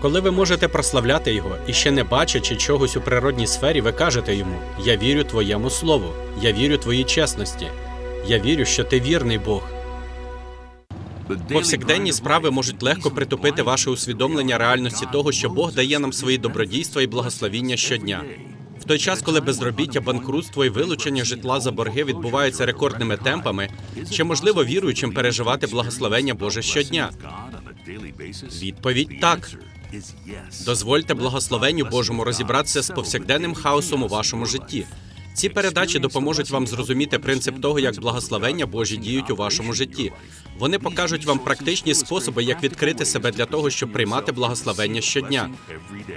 Коли ви можете прославляти його і ще не бачачи чогось у природній сфері, ви кажете йому: Я вірю твоєму слову, я вірю твоїй чесності, я вірю, що ти вірний Бог. Повсякденні справи можуть легко притупити ваше усвідомлення реальності того, що Бог дає нам свої добродійства і благословіння щодня. В той час, коли безробіття, банкрутство і вилучення житла за борги відбуваються рекордними темпами, чи можливо віруючим переживати благословення Боже щодня? Відповідь так. Дозвольте благословенню Божому розібратися з повсякденним хаосом у вашому житті. Ці передачі допоможуть вам зрозуміти принцип того, як благословення Божі діють у вашому житті. Вони покажуть вам практичні способи, як відкрити себе для того, щоб приймати благословення щодня.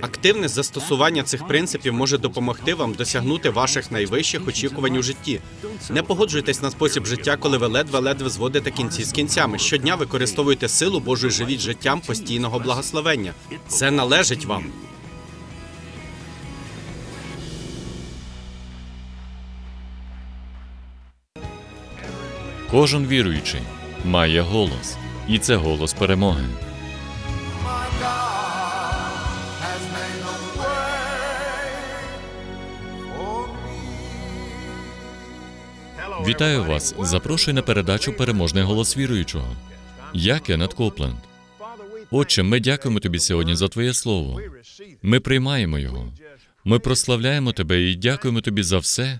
Активне застосування цих принципів може допомогти вам досягнути ваших найвищих очікувань у житті. Не погоджуйтесь на спосіб життя, коли ви ледве-ледве зводите кінці з кінцями. Щодня використовуйте силу Божу і живіть життям постійного благословення. Це належить вам. Кожен віруючий має голос, і це голос перемоги. Вітаю вас! Запрошую на передачу Переможний голос віруючого. Я Кеннет Копленд. Отче, ми дякуємо тобі сьогодні за твоє слово. Ми приймаємо його. Ми прославляємо тебе і дякуємо тобі за все,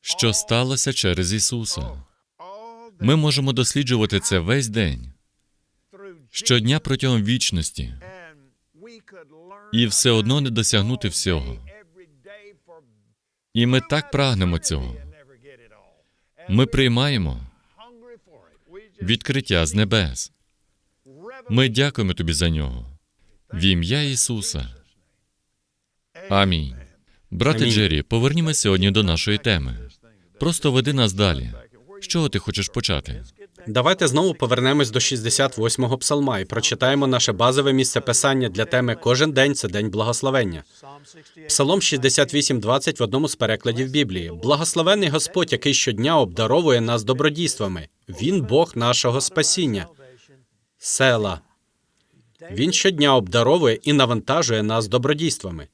що сталося через Ісуса. Ми можемо досліджувати це весь день, щодня протягом вічності, і все одно не досягнути всього. І ми так прагнемо цього. Ми приймаємо відкриття з небес. Ми дякуємо тобі за нього. В ім'я Ісуса. Амінь. Брате. Джері, повернімо сьогодні до нашої теми. Просто веди нас далі. З чого ти хочеш почати? Давайте знову повернемось до 68-го псалма і прочитаємо наше базове місце писання для теми Кожен день це день благословення. Псалом 68.20 в одному з перекладів Біблії. Благословенний Господь, який щодня обдаровує нас добродійствами. Він Бог нашого спасіння. Села. Він щодня обдаровує і навантажує нас добродійствами.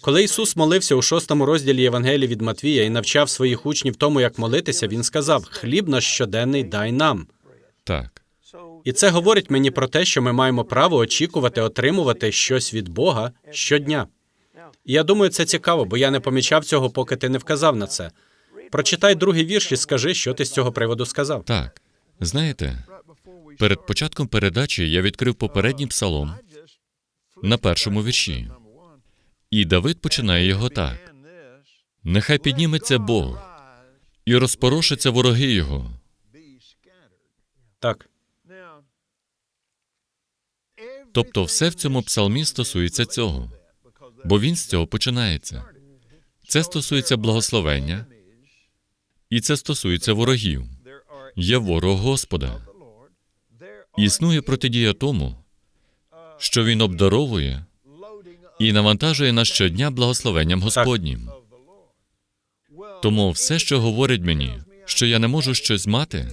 Коли Ісус молився у шостому розділі Євангелії від Матвія і навчав своїх учнів тому, як молитися, він сказав: Хліб наш щоденний дай нам. Так. І це говорить мені про те, що ми маємо право очікувати отримувати щось від Бога щодня. І я думаю, це цікаво, бо я не помічав цього, поки ти не вказав на це. Прочитай другий вірш і скажи, що ти з цього приводу сказав. Так. Знаєте, перед початком передачі я відкрив попередній псалом на першому вірші. І Давид починає його так: Нехай підніметься Бог і розпорошаться вороги його. Так, Тобто, все в цьому псалмі стосується цього, бо він з цього починається. Це стосується благословення, і це стосується ворогів. Є ворог Господа. Існує протидія тому, що він обдаровує і навантажує нас щодня благословенням Господнім. Тому все, що говорить мені, що я не можу щось мати,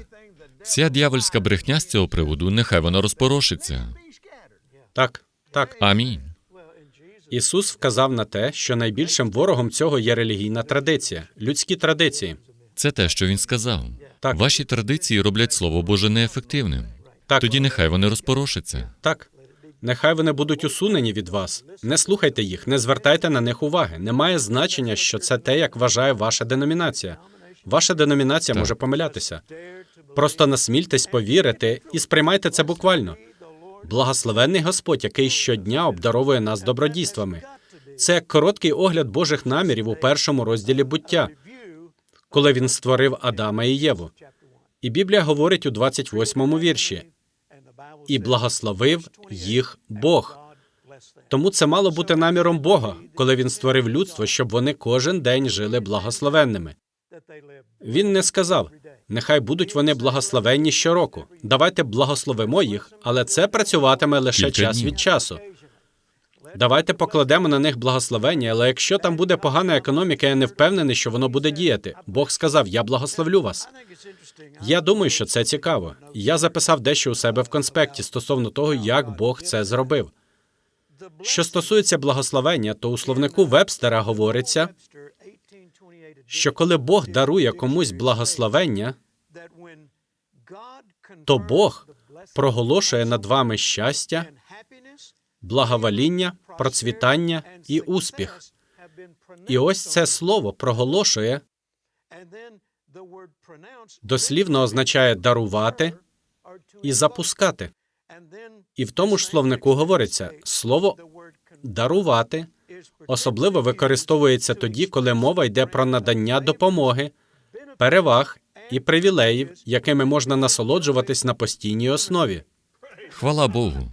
вся дьявольська брехня з цього приводу, нехай вона розпорошиться. так, так. Амінь. Ісус вказав на те, що найбільшим ворогом цього є релігійна традиція, людські традиції. Це те, що він сказав. Так. Ваші традиції роблять слово Боже неефективним. Так, Тоді нехай вони розпорошаться. так. Нехай вони будуть усунені від вас. Не слухайте їх, не звертайте на них уваги. Немає значення, що це те, як вважає ваша деномінація. Ваша деномінація Так. може помилятися. Просто насмільтесь повірити і сприймайте це буквально. Благословенний Господь, який щодня обдаровує нас добродійствами. Це як короткий огляд Божих намірів у першому розділі буття, коли він створив Адама і Єву. І Біблія говорить у 28-му вірші: і благословив їх Бог. Тому це мало бути наміром Бога, коли він створив людство, щоб вони кожен день жили благословенними. Він не сказав: нехай будуть вони благословенні щороку. Давайте благословимо їх, але це працюватиме лише Кілька час днів. від часу. Давайте покладемо на них благословення, але якщо там буде погана економіка, я не впевнений, що воно буде діяти. Бог сказав: Я благословлю вас. Я думаю, що це цікаво. Я записав дещо у себе в конспекті стосовно того, як Бог це зробив. Що стосується благословення, то у словнику Вебстера говориться, що коли Бог дарує комусь благословення, то Бог проголошує над вами щастя, благовоління, процвітання і успіх. І ось це слово проголошує дослівно означає дарувати і запускати. І в тому ж словнику говориться слово дарувати особливо використовується тоді, коли мова йде про надання допомоги, переваг і привілеїв, якими можна насолоджуватись на постійній основі. Хвала Богу.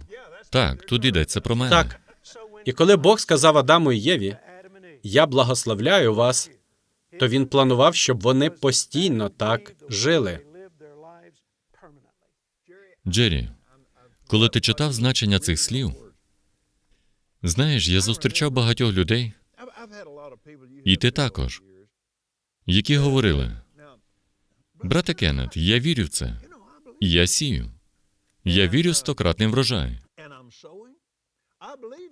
Так, тут йдеться про мене. Так. І коли Бог сказав Адаму і Єві, я благословляю вас, то він планував, щоб вони постійно так жили. Джері, коли ти читав значення цих слів, знаєш, я зустрічав багатьох людей, і ти також, які говорили: брате Кеннет, я вірю в це, і я сію. Я вірю в стократний врожай.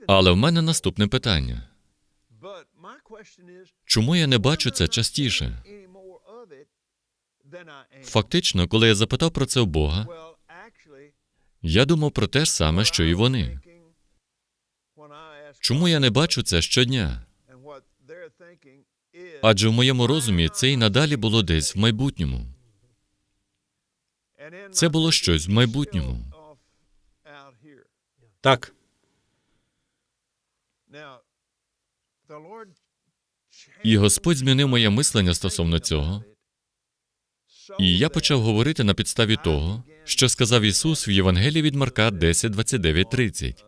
Але в мене наступне питання: чому я не бачу це частіше? Фактично, коли я запитав про це в Бога, я думав про те ж саме, що і вони. Чому я не бачу це щодня? Адже в моєму розумі це і надалі було десь в майбутньому. Це було щось в майбутньому. Так, І Господь змінив моє мислення стосовно цього, і я почав говорити на підставі того, що сказав Ісус в Євангелії від Марка 10, 29, 30.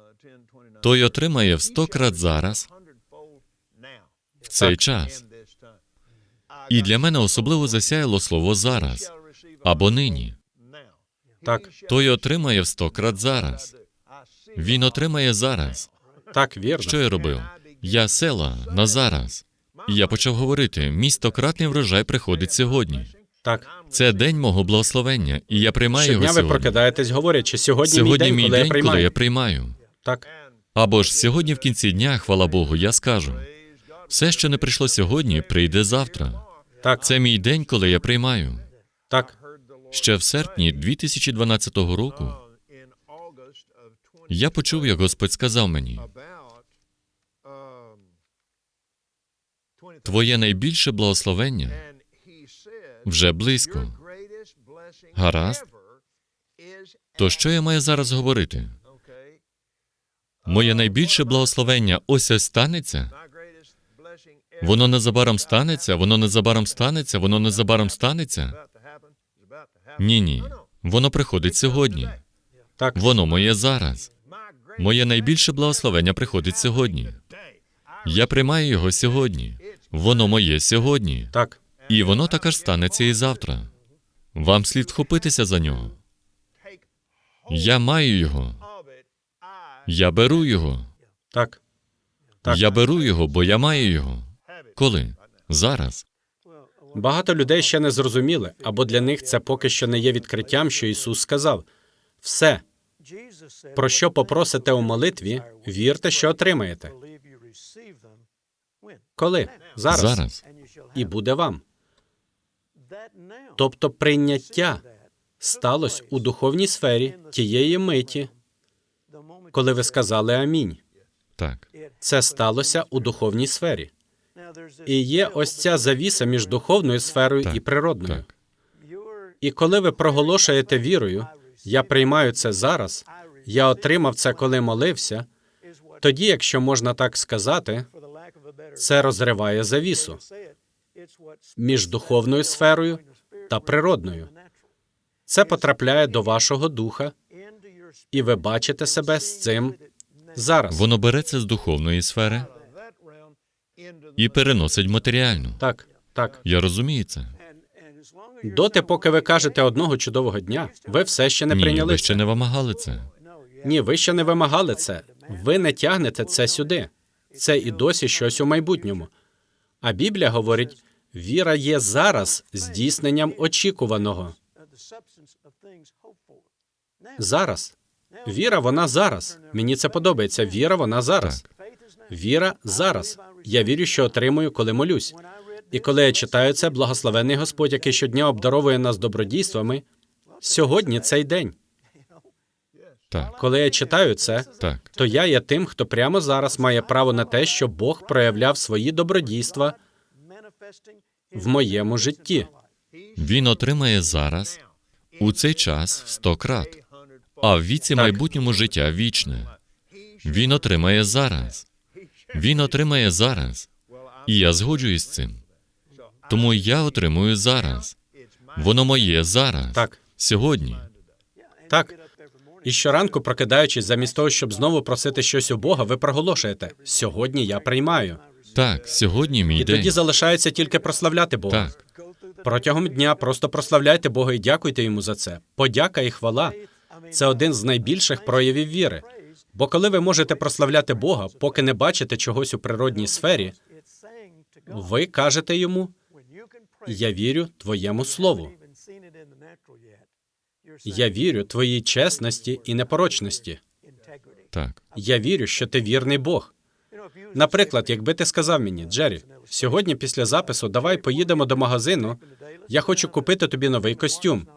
Той отримає в сто крат зараз в цей час. І для мене особливо засяяло слово зараз або нині. так, Той отримає в сто крат зараз. Він отримає зараз. так, вірно. Що я робив? Я села на зараз. І я почав говорити: мій стократний врожай приходить сьогодні. Так. Це день мого благословення, і я приймаю його Щодня ви сьогодні. прокидаєтесь, говорячи, сьогодні, Сьогодні мій день, коли я коли я приймаю. Так, Або ж сьогодні в кінці дня, хвала Богу, я скажу: все, що не прийшло сьогодні, прийде завтра. так, Це мій день, коли я приймаю. так, Ще в серпні 2012 року я почув, як Господь сказав мені: Твоє найбільше благословення вже близько. Гаразд. То що я маю зараз говорити? Моє найбільше благословення ось ось станеться. Воно незабаром станеться, воно незабаром станеться, воно незабаром станеться. Ні, ні. Воно приходить сьогодні. так, Воно моє зараз. Моє найбільше благословення приходить сьогодні. Я приймаю його сьогодні. Воно моє сьогодні. так, І воно також станеться і завтра. Вам слід вхопитися за нього. Я маю його. Я беру його. так, Так. Я беру його, бо я маю його. Коли? Зараз. Багато людей ще не зрозуміли, або для них це поки що не є відкриттям, що Ісус сказав: все, про що попросите у молитві, вірте, що отримаєте. Коли? Зараз. Зараз. І буде вам. Тобто прийняття сталося у духовній сфері тієї миті, коли ви сказали амінь. Так. Це сталося у духовній сфері. І є ось ця завіса між духовною сферою Так, і природною. Так. І коли ви проголошуєте вірою, я приймаю це зараз, я отримав це, коли молився, тоді, якщо можна так сказати, це розриває завісу між духовною сферою та природною. Це потрапляє до вашого духа, і ви бачите себе з цим зараз. Воно береться з духовної сфери і переносить матеріальну. Так, так. Я розумію це. Доти, поки ви кажете одного чудового дня, ви все ще не Ні, прийняли ви ще це. не вимагали це. Ні, ви ще не вимагали це. Ви не тягнете це сюди. Це і досі щось у майбутньому. А Біблія говорить: віра є зараз здійсненням очікуваного. Зараз. Віра, вона зараз. Мені це подобається. Віра, вона зараз. Віра зараз. Я вірю, що отримую, коли молюсь. І коли я читаю це, благословений Господь, який щодня обдаровує нас добродійствами. Сьогодні цей день. Так, Коли я читаю це, так, то я є тим, хто прямо зараз має право на те, щоб Бог проявляв свої добродійства в моєму житті. він отримає зараз у цей час сто крат, а в віці майбутньому життя вічне. Він отримає зараз. Він отримає зараз. І я згоджуюсь з цим. Тому я отримую зараз. Воно моє зараз. Так. Сьогодні. Так. І щоранку, прокидаючись, замість того, щоб знову просити щось у Бога, ви проголошуєте: сьогодні я приймаю. Так, сьогодні мій І тоді залишається тільки прославляти Бога. Так, Протягом дня просто прославляйте Бога і дякуйте йому за це. Подяка і хвала це один з найбільших проявів віри. Бо коли ви можете прославляти Бога, поки не бачите чогось у природній сфері, ви кажете йому: Я вірю твоєму слову. Я вірю твоїй чесності і непорочності. так. Я вірю, що ти вірний Бог. Наприклад, якби ти сказав мені, Джері, сьогодні після запису давай поїдемо до магазину. Я хочу купити тобі новий костюм.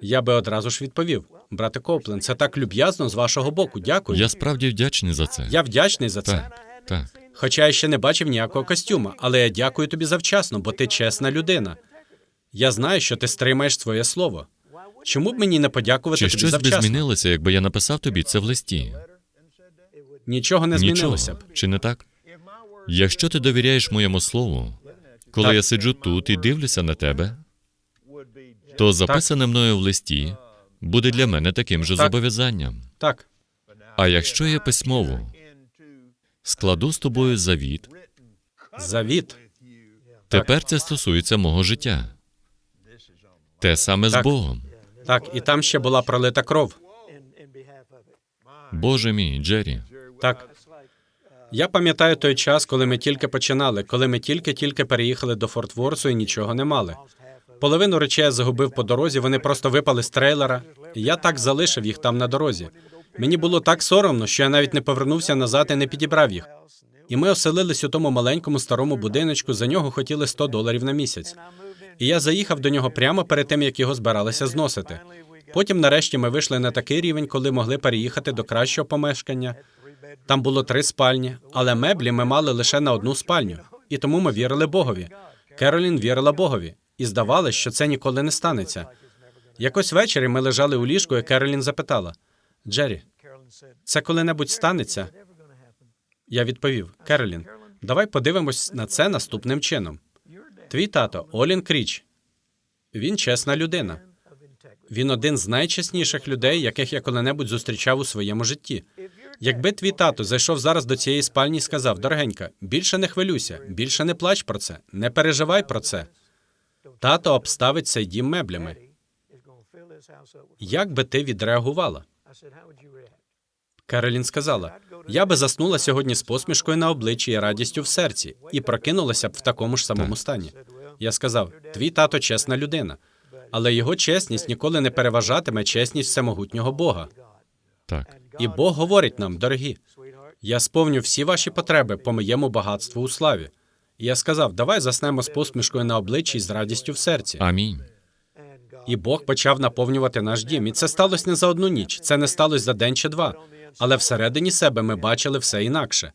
Я би одразу ж відповів: брате Коплен, це так люб'язно з вашого боку. Дякую. Я справді вдячний за це. Я вдячний за це. Так, так. Хоча я ще не бачив ніякого костюма, але я дякую тобі завчасно, бо ти чесна людина. Я знаю, що ти стримаєш своє слово. Чому б мені не подякувати Чи тобі щось би завчасно? змінилося, якби я написав тобі це в листі? Нічого не Нічого. змінилося б. Чи не так? Якщо ти довіряєш моєму слову, коли Так. я сиджу тут і дивлюся на тебе, то записане мною в листі буде для мене таким же Так. зобов'язанням. Так, А якщо я письмово складу з тобою завіт, завіт. тепер це стосується мого життя. Те саме з Так. Богом. Так, і там ще була пролита кров. Боже мій, Джері, Так. Я пам'ятаю той час, коли ми тільки починали, коли ми тільки-тільки переїхали до Форт Ворсу і нічого не мали. Половину речей я загубив по дорозі, вони просто випали з трейлера. І я так залишив їх там на дорозі. Мені було так соромно, що я навіть не повернувся назад і не підібрав їх. І ми оселились у тому маленькому старому будиночку. За нього хотіли 100 доларів на місяць. І я заїхав до нього прямо перед тим, як його збиралися зносити. Потім, нарешті, ми вийшли на такий рівень, коли могли переїхати до кращого помешкання. Там було три спальні, але меблі ми мали лише на одну спальню. І тому ми вірили Богові. Керолін вірила Богові, і здавалося, що це ніколи не станеться. Якось ввечері ми лежали у ліжку, і Керолін запитала: Джері, це коли-небудь станеться? Я відповів: Керолін, давай подивимось на це наступним чином. Твій тато Олін Кріч. Він чесна людина. Він один з найчесніших людей, яких я коли-небудь зустрічав у своєму житті. Якби твій тато зайшов зараз до цієї спальні і сказав: дорогенька, більше не хвилюйся, більше не плач про це, не переживай про це. Тато обставить цей дім меблями. Як би ти відреагувала? Керолін сказала: я би заснула сьогодні з посмішкою на обличчі і радістю в серці, і прокинулася б в такому ж самому стані. Я сказав: твій тато чесна людина, але його чесність ніколи не переважатиме чесність всемогутнього Бога. так. І Бог говорить нам, дорогі, я сповню всі ваші потреби по моєму багатству у славі. І я сказав, давай заснемо з посмішкою на обличчі і з радістю в серці. Амінь. І Бог почав наповнювати наш дім. І це сталося не за одну ніч, це не сталося за день чи два. Але всередині себе ми бачили все інакше.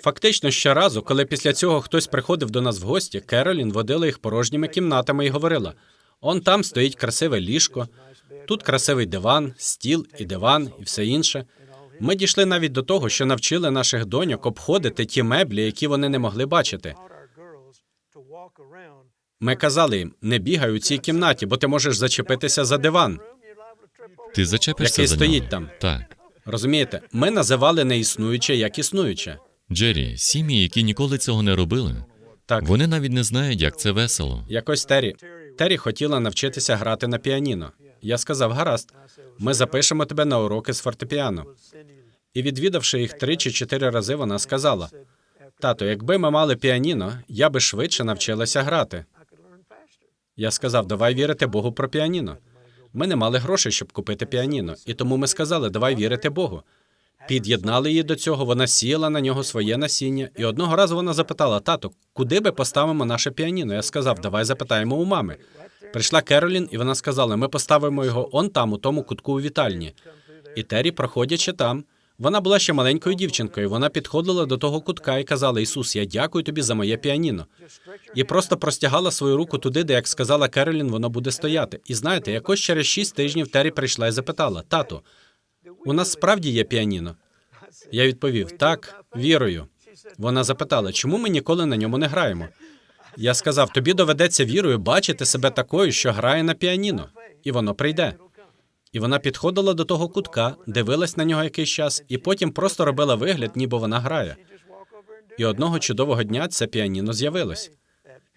Фактично, щоразу, коли після цього хтось приходив до нас в гості, Керолін водила їх порожніми кімнатами і говорила: он там стоїть красиве ліжко, тут красивий диван, стіл і диван, і все інше. Ми дійшли навіть до того, що навчили наших доньок обходити ті меблі, які вони не могли бачити. Ми казали їм: не бігай у цій кімнаті, бо ти можеш зачепитися за диван. Ти зачепишся Який за стоїть там. Так. Розумієте, ми називали неіснуюче як існуюче. Джері, сім'ї, які ніколи цього не робили, Так, вони навіть не знають, як це весело. якось Террі. Террі хотіла навчитися грати на піаніно. Я сказав: гаразд, ми запишемо тебе на уроки з фортепіано. І відвідавши їх три чи чотири рази, вона сказала: Тато, якби ми мали піаніно, я би швидше навчилася грати. Я сказав, давай вірити Богу про піаніно. Ми не мали грошей, щоб купити піаніно, і тому ми сказали, давай вірити Богу. Під'єднали її до цього, вона сіяла на нього своє насіння, і одного разу вона запитала: тато, куди ми поставимо наше піаніно? Я сказав, давай запитаємо у мами. Прийшла Керолін, і вона сказала: ми поставимо його он там, у тому кутку у вітальні. І Террі, проходячи там, вона була ще маленькою дівчинкою. Вона підходила до того кутка і казала: Ісус, я дякую тобі за моє піаніно. І просто простягала свою руку туди, де, як сказала Керолін, воно буде стояти. І знаєте, якось через шість тижнів Террі прийшла і запитала: Тату, у нас справді є піаніно? Я відповів: так, вірою. Вона запитала, чому ми ніколи на ньому не граємо? Я сказав: тобі доведеться вірою бачити себе такою, що грає на піаніно, і воно прийде. І вона підходила до того кутка, дивилась на нього якийсь час, і потім просто робила вигляд, ніби вона грає. І одного чудового дня це піаніно з'явилось.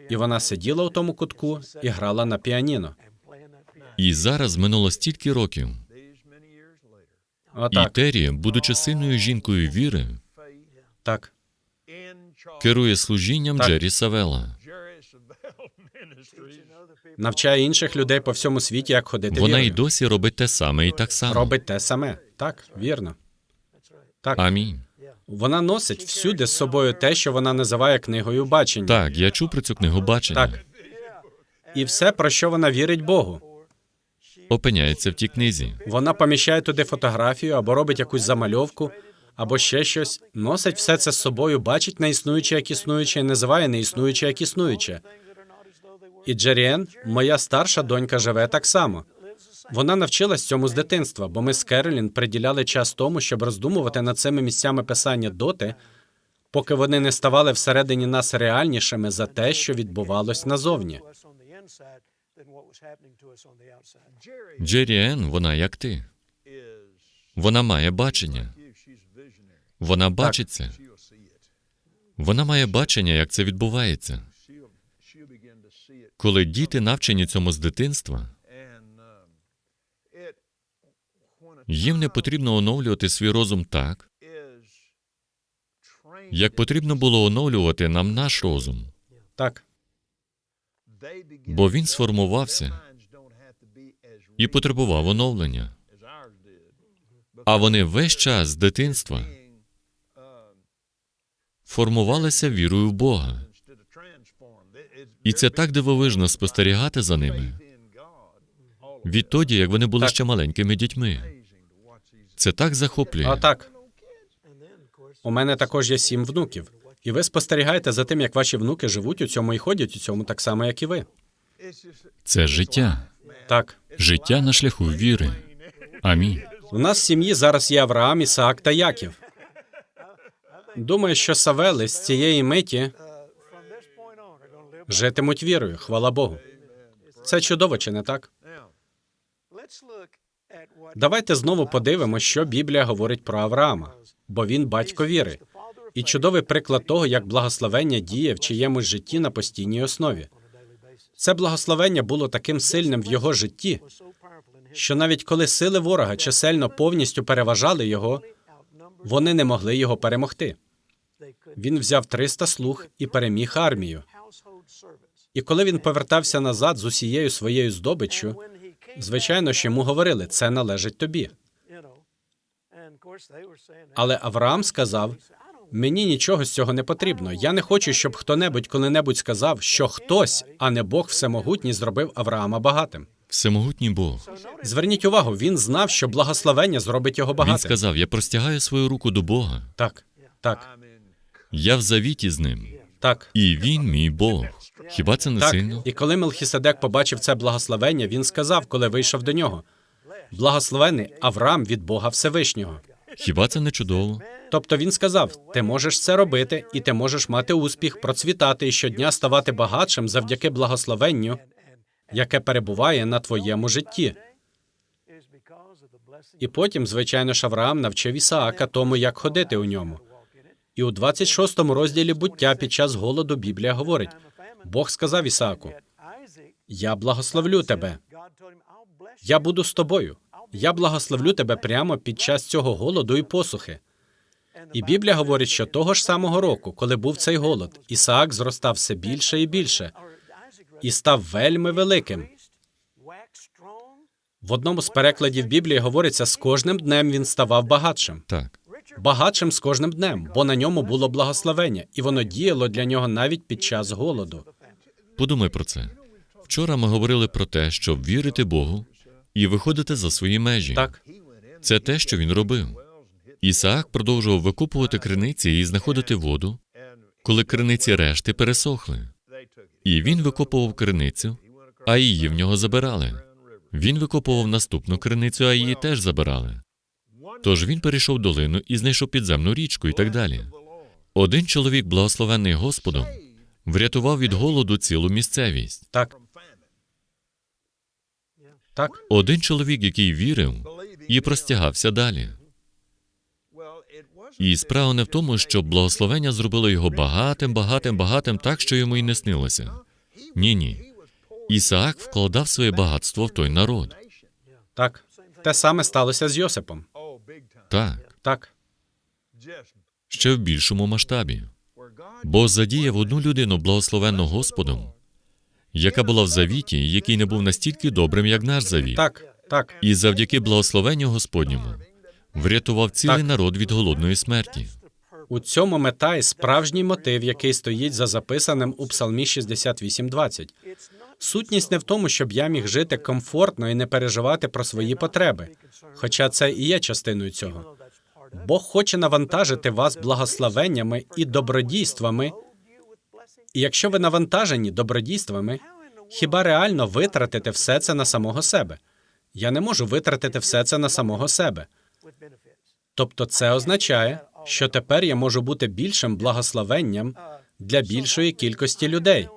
І вона сиділа у тому кутку і грала на піаніно. І зараз минуло стільки років. І Отак, Террі, будучи сильною жінкою віри, так. керує служінням Так. Джері Савела. Навчає інших людей по всьому світі, як ходити Вона і досі робить те саме і так само. робить те саме. Так, вірно. Так, Амінь. вона носить всюди з собою те, що вона називає книгою бачення. Так, я чув про цю книгу бачення. Так. І все, про що вона вірить Богу. Опиняється в тій книзі. Вона поміщає туди фотографію або робить якусь замальовку, або ще щось, носить все це з собою, бачить неіснуюче як існуюче, і називає неіснуюче як існуюче. І Джеріен, моя старша донька, живе так само. Вона навчилась цьому з дитинства, бо ми з Керолін приділяли час тому, щоб роздумувати над цими місцями писання доти, поки вони не ставали всередині нас реальнішими за те, що відбувалось назовні. Джері Енн, вона як ти. Вона має бачення. Вона бачить це. Вона має бачення, як це відбувається. Коли діти навчені цьому з дитинства, їм не потрібно оновлювати свій розум так, як потрібно було оновлювати нам наш розум, Так, бо він сформувався і потребував оновлення. А вони весь час з дитинства формувалися вірою в Бога. І це так дивовижно спостерігати за ними відтоді, як вони були Так. ще маленькими дітьми. Це так захоплює. а так. У мене також є сім внуків. І ви спостерігаєте за тим, як ваші внуки живуть у цьому і ходять у цьому так само, як і ви. Це життя, Так. життя на шляху віри. Амінь. У нас в сім'ї зараз є Авраам, Ісаак та Яків. Думаю, що Савели з цієї миті житимуть вірою, хвала Богу. Це чудово, чи не так? Давайте знову подивимося, що Біблія говорить про Авраама, бо він батько віри. І чудовий приклад того, як благословення діє в чиємусь житті на постійній основі. Це благословення було таким сильним в його житті, що навіть коли сили ворога чисельно повністю переважали його, вони не могли його перемогти. Він взяв 300 слуг і переміг армію. І коли він повертався назад з усією своєю здобиччю, звичайно ж йому говорили, це належить тобі. Але Авраам сказав: мені нічого з цього не потрібно. Я не хочу, щоб хто-небудь коли-небудь сказав, що хтось, а не Бог всемогутній, зробив Авраама багатим. Всемогутній Бог. Зверніть увагу, він знав, що благословення зробить його багатим. Він сказав: Я простягаю свою руку до Бога. Так, так, Я в завіті з ним, так. і він мій Бог. Хіба це не Так, сильно? і коли Мелхіседек побачив це благословення, він сказав, коли вийшов до нього: Благословений Авраам від Бога Всевишнього. Хіба це не чудово? Тобто він сказав: ти можеш це робити, і ти можеш мати успіх, процвітати і щодня ставати багатшим завдяки благословенню, яке перебуває на твоєму житті. І потім, звичайно ж, Авраам навчив Ісаака тому, як ходити у ньому. І у 26 розділі буття під час голоду Біблія говорить: Бог сказав Ісааку: Я благословлю тебе. Я буду з тобою. Я благословлю тебе прямо під час цього голоду і посухи. І Біблія говорить, що того ж самого року, коли був цей голод, Ісаак зростав все більше і більше і став вельми великим. В одному з перекладів Біблії говориться, з кожним днем він ставав багатшим. Так. Багатшим з кожним днем, бо на ньому було благословення, і воно діяло для нього навіть під час голоду. Подумай про це. Вчора ми говорили про те, щоб вірити Богу і виходити за свої межі. Так, Це те, що він робив. Ісаак продовжував викупувати криниці і знаходити воду, коли криниці решти пересохли. І він викопував криницю, а її в нього забирали. Він викопував наступну криницю, а її теж забирали. Тож він перейшов долину і знайшов підземну річку і так далі. Один чоловік, благословений Господом, врятував від голоду цілу місцевість. так. Так, Один чоловік, який вірив і простягався далі. І справа не в тому, що благословення зробило його багатим, багатим, багатим, так, що йому й не снилося. Ні, ні. Ісаак вкладав своє багатство в той народ. так. Те саме сталося з Йосипом. Так, Так, ще в більшому масштабі. Бог задіяв одну людину, благословенну Господом, яка була в завіті, який не був настільки добрим, як наш завіт. так, так, І завдяки благословенню Господньому врятував цілий Так. народ від голодної смерті. У цьому мета і справжній мотив, який стоїть за записаним у Псалмі 68.20. Сутність не в тому, щоб я міг жити комфортно і не переживати про свої потреби, хоча це і є частиною цього. Бог хоче навантажити вас благословеннями і добродійствами. І якщо ви навантажені добродійствами, хіба реально витратите все це на самого себе? Я не можу витратити все це на самого себе. Тобто це означає, що тепер я можу бути більшим благословенням для більшої кількості людей.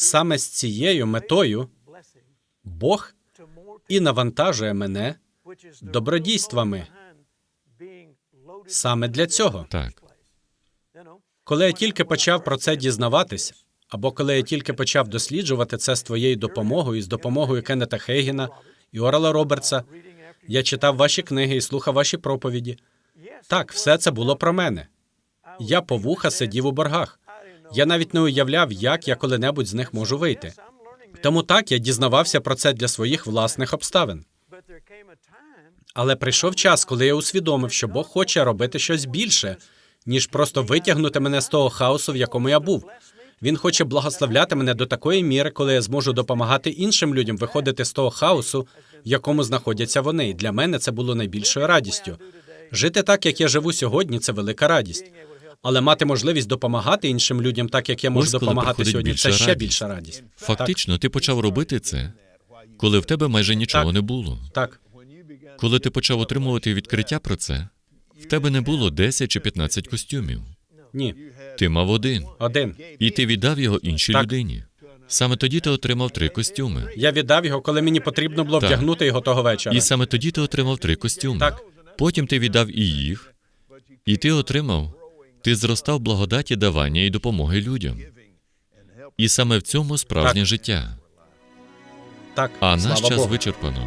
Саме з цією метою Бог і навантажує мене добродійствами. Саме для цього. Так. Коли я тільки почав про це дізнаватись, або коли я тільки почав досліджувати це з твоєю допомогою, з допомогою Кеннета Хейгена і Орала Робертса, я читав ваші книги і слухав ваші проповіді. Так, все це було про мене. Я по вуха сидів у боргах. Я навіть не уявляв, як я коли-небудь з них можу вийти. Тому так я дізнавався про це для своїх власних обставин. Але прийшов час, коли я усвідомив, що Бог хоче робити щось більше, ніж просто витягнути мене з того хаосу, в якому я був. Він хоче благословляти мене до такої міри, коли я зможу допомагати іншим людям виходити з того хаосу, в якому знаходяться вони. І для мене це було найбільшою радістю. Жити так, як я живу сьогодні, це велика радість. Але мати можливість допомагати іншим людям, так як я можу Ось допомагати сьогодні, це ще радість. більша радість. Фактично, ти почав робити це, коли в тебе майже нічого Так. не було. Так, Коли ти почав отримувати відкриття про це, в тебе не було 10 чи 15 костюмів. ні, Ти мав один, один. і ти віддав його іншій Так. людині. Саме тоді ти отримав три костюми. Я віддав його, коли мені потрібно було Так. вдягнути його того вечора. І саме тоді ти отримав три костюми. Так. Потім ти віддав і їх, і ти отримав. Ти зростав благодаті давання і допомоги людям. І саме в цьому справжнє Так. життя. Так, А наш час Богу. вичерпано.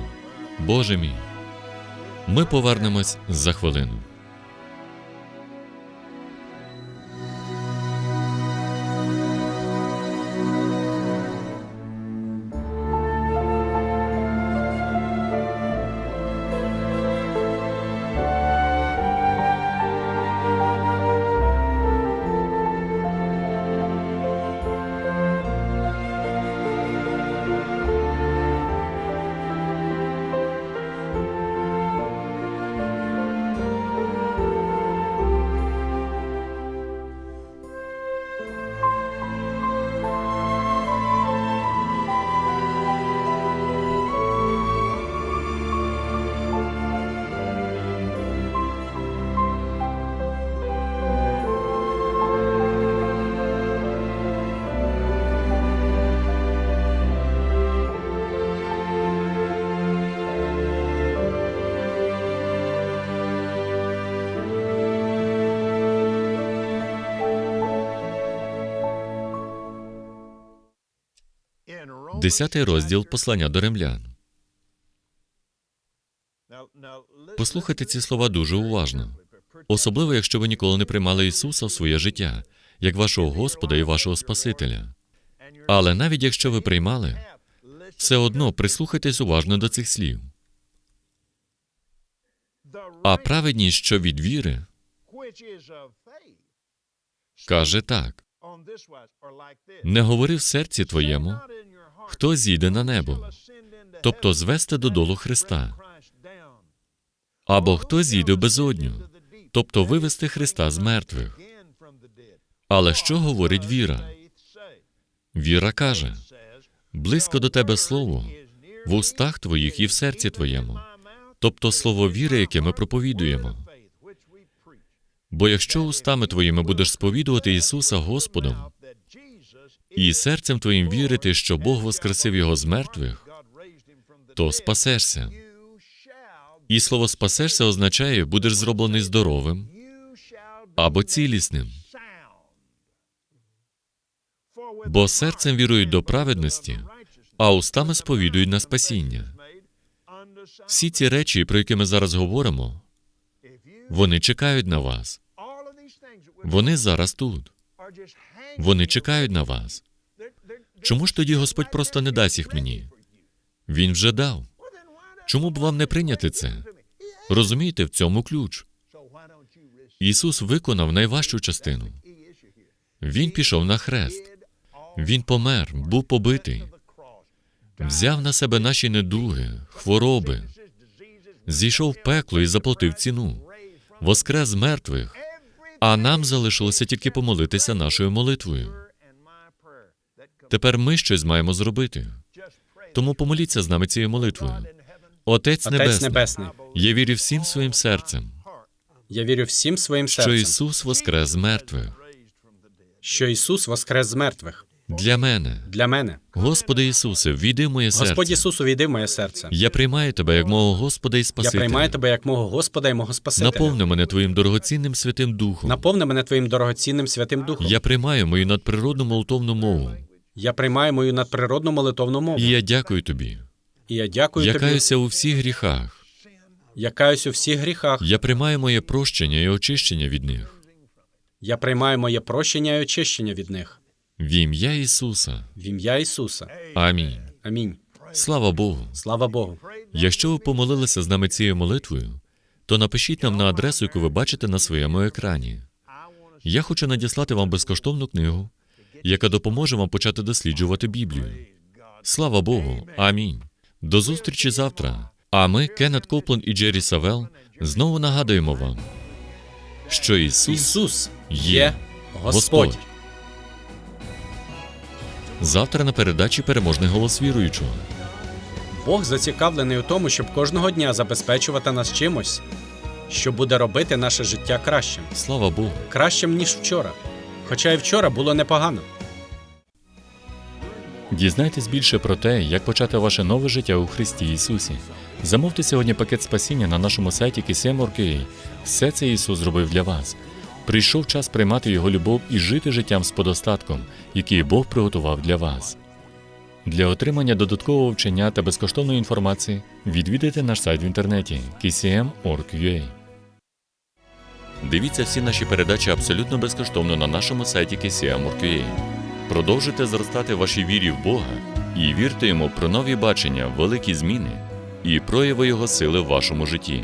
Боже мій. Ми повернемось за хвилину. Десятий розділ послання до римлян. Послухайте ці слова дуже уважно, особливо якщо ви ніколи не приймали Ісуса в своє життя, як вашого Господа і вашого Спасителя. Але навіть якщо ви приймали, Все одно прислухайтесь уважно до цих слів. А праведність, що від віри, каже так: не говори в серці твоєму, хто зійде на небо, тобто звести додолу Христа, або хто зійде в безодню, тобто вивести Христа з мертвих. Але що говорить віра? Віра каже: близько до тебе слово, в устах твоїх і в серці твоєму, тобто слово віри, яке ми проповідуємо. Бо якщо устами твоїми будеш сповідувати Ісуса Господом і серцем твоїм вірити, що Бог воскресив Його з мертвих, то спасешся. І слово спасешся означає, будеш зроблений здоровим або цілісним. Бо серцем вірують до праведності, а устами сповідують на спасіння. Всі ці речі, про які ми зараз говоримо, вони чекають на вас. Вони зараз тут. Вони чекають на вас. Чому ж тоді Господь просто не дасть їх мені? Він вже дав. Чому б вам не прийняти це? Розумієте, в цьому ключ. Ісус виконав найважчу частину. Він пішов на хрест. Він помер, був побитий, взяв на себе наші недуги, хвороби, зійшов в пекло і заплатив ціну, воскрес мертвих, а нам залишилося тільки помолитися нашою молитвою. Тепер ми щось маємо зробити. Тому помоліться з нами цією молитвою. Отець, Отець Небесний, Небесний, я вірю всім своїм серцем, я вірю всім своїм що Ісус воскрес з мертвих що Ісус воскрес з мертвих для мене. для мене. Господи Ісусе, війди в моє серце. Господь Ісус, увійди в моє серце. Я приймаю тебе як мого Господа і Я приймаю тебе як мого Господа і мого Спасителя. Наповни мене твоїм дорогоцінним святим духом. Наповни мене твоїм дорогоцінним святим духом. Я приймаю мою надприродну молитовну мову. Я приймаю мою надприродну молитовну мову. І я дякую тобі. І я дякую Я тобі. каюся у всіх гріхах. Я каюсь у всіх гріхах. Я приймаю моє прощення і очищення від них. Я приймаю моє прощення і очищення від них. В ім'я Ісуса. В ім'я Ісуса. Амінь. Амінь. Слава Богу. Слава Богу. Якщо ви помолилися з нами цією молитвою, то напишіть нам на адресу, яку ви бачите на своєму екрані. Я хочу надіслати вам безкоштовну книгу, яка допоможе вам почати досліджувати Біблію. Слава Богу. Амінь. До зустрічі завтра. А ми, Кеннет Коплен і Джері Савел, знову нагадуємо вам, що Ісус Ісус є Господь. Завтра на передачі переможний голос віруючого. Бог зацікавлений у тому, щоб кожного дня забезпечувати нас чимось, що буде робити наше життя кращим, Слава Богу. кращим ніж вчора. Хоча і вчора було непогано. Дізнайтесь більше про те, як почати ваше нове життя у Христі Ісусі. Замовте сьогодні пакет спасіння на нашому сайті KCM.org.ua. Все це Ісус зробив для вас. Прийшов час приймати Його любов і жити життям з подостатком, який Бог приготував для вас. Для отримання додаткового вчення та безкоштовної інформації відвідайте наш сайт в інтернеті kcm.org.ua. Дивіться всі наші передачі абсолютно безкоштовно на нашому сайті KCM.org.ua. Продовжуйте зростати вашій вірі в Бога і вірте йому про нові бачення, великі зміни і прояви Його сили в вашому житті.